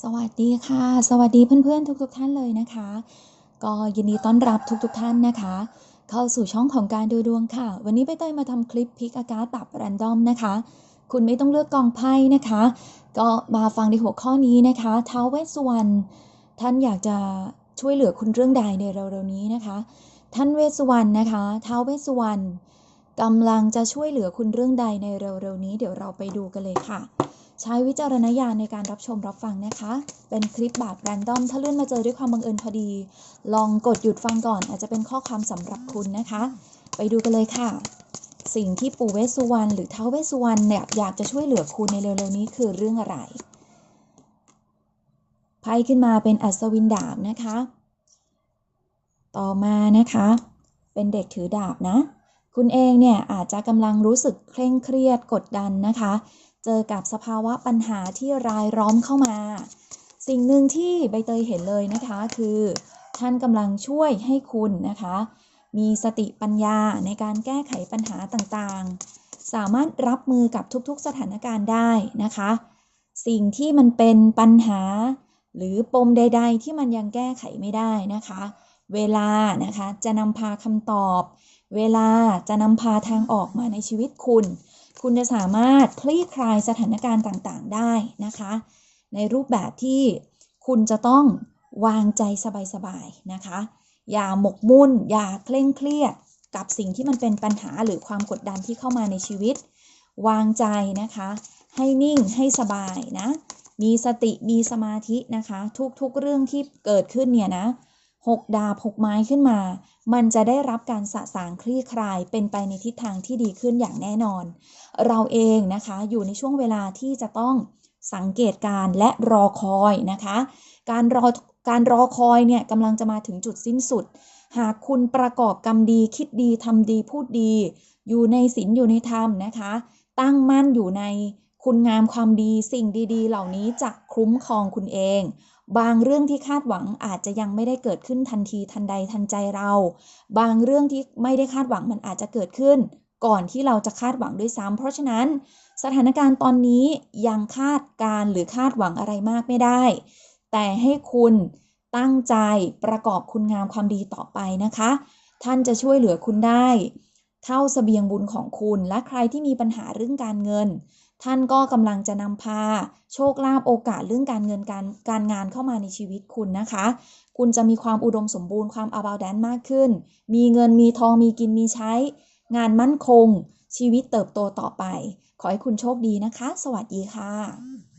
สวัสดีค่ะ สวัสดีเพื่อนๆ ทุกๆท่านเลยนะคะ ก็ยินดีต้อนรับทุกๆท่านนะคะ เข้าสู่ช่องของการดูดวงค่ะ วันนี้ใบเตยมาทำคลิปพิกอากาศแบบแรนดอมนะคะ คุณไม่ต้องเลือกกองไพ่นะคะ ก็มาฟังในหัวข้อนี้นะคะท้าวเวสสุวรรณท่านอยากจะช่วยเหลือคุณเรื่องใดในเร็วๆนี้นะคะ ท่านเวสสุวรรณนะคะท้าวเวสสุวรรณ กำลังจะช่วยเหลือคุณเรื่องใดในเร็วๆนี้ เดี๋ยวเราไปดูกันเลยค่ะ ใช้วิจารณญาณในการรับชมรับฟังนะคะ เป็นคลิปแบบแรนดอม ถ้าเลื่อนมาเจอด้วยความบังเอิญพอดี ลองกดหยุดฟังก่อน อาจจะเป็นข้อความสำหรับคุณนะคะ ไปดูกันเลยค่ะ สิ่งที่ปู่เวสสุวรรณหรือเท้าวเวสสุวรรณเนี่ยอยากจะช่วยเหลือคุณในเร็วๆนี้คือเรื่องอะไรไพ่ขึ้นมาเป็นอัศวินดาบนะคะ ต่อมานะคะ เป็นเด็กถือดาบนะ คุณเองเนี่ยอาจจะกำลังรู้สึกเคร่งเครียดกดดันนะคะ เจอกับสภาวะปัญหาที่รายล้อมเข้ามา สิ่งหนึ่งที่ใบเตยเห็นเลยนะคะคือ ท่านกำลังช่วยให้คุณนะคะ มีสติปัญญาในการแก้ไขปัญหาต่างๆ สามารถรับมือกับทุกๆสถานการณ์ได้นะคะ สิ่งที่มันเป็นปัญหา หรือปมใด ๆ ที่มันยังแก้ไขไม่ได้นะคะ เวลานะคะจะนำพาคำตอบ เวลาจะนำพาทางออกมาในชีวิตคุณ คุณจะสามารถคลี่คลายสถานการณ์ต่างๆ ได้นะคะ ในรูปแบบที่คุณจะต้องวางใจสบายๆนะคะ อย่าหมกมุ่น อย่าเคร่งเครียดกับสิ่งที่มันเป็นปัญหาหรือความกดดันที่เข้ามาในชีวิต วางใจนะคะ ให้นิ่งให้สบายนะ มีสติมีสมาธินะคะ ทุกๆเรื่องที่เกิดขึ้นเนี่ยนะ หกดาบหกไม้ขึ้นมา มันจะได้รับการสะสางคลี่คลายเป็นไปในทิศทางที่ดีขึ้นอย่างแน่นอน เราเองนะคะอยู่ในช่วงเวลาที่จะต้องสังเกตการและรอคอยนะคะ การรอการรอคอยเนี่ยกำลังจะมาถึงจุดสิ้นสุด หากคุณประกอบกรรมดีคิดดีทำดีพูดดี อยู่ในศีลอยู่ในธรรมนะคะ ตั้งมั่นอยู่ใน คุณงามความดีสิ่งดี ๆ เหล่านี้จะคุ้มครองคุณเอง บางเรื่องที่คาดหวังอาจจะยังไม่ได้เกิดขึ้นทันทีทันใดทันใจเรา บางเรื่องที่ไม่ได้คาดหวังมันอาจจะเกิดขึ้น ก่อนที่เราจะคาดหวังด้วยซ้ำเพราะฉะนั้น สถานการณ์ตอนนี้ยังคาดการหรือคาดหวังอะไรมากไม่ได้ แต่ให้คุณตั้งใจประกอบคุณงามความดีต่อไปนะคะ ท่านจะช่วยเหลือคุณได้ เท่าสเสบียงบุญของคุณและใครที่มีปัญหาเรื่องการเงิน ท่านก็กำลังจะนำพา โชคลาภโอกาสเรื่องการเงินการการงานเข้ามาในชีวิตคุณนะคะ คุณจะมีความอุดมสมบูรณ์ความอาบาวแดนมากขึ้น มีเงินมีทองมีกินมีใช้ งานมั่นคง ชีวิตเติบโตต่อไป ขอให้คุณโชคดีนะคะ สวัสดีค่ะ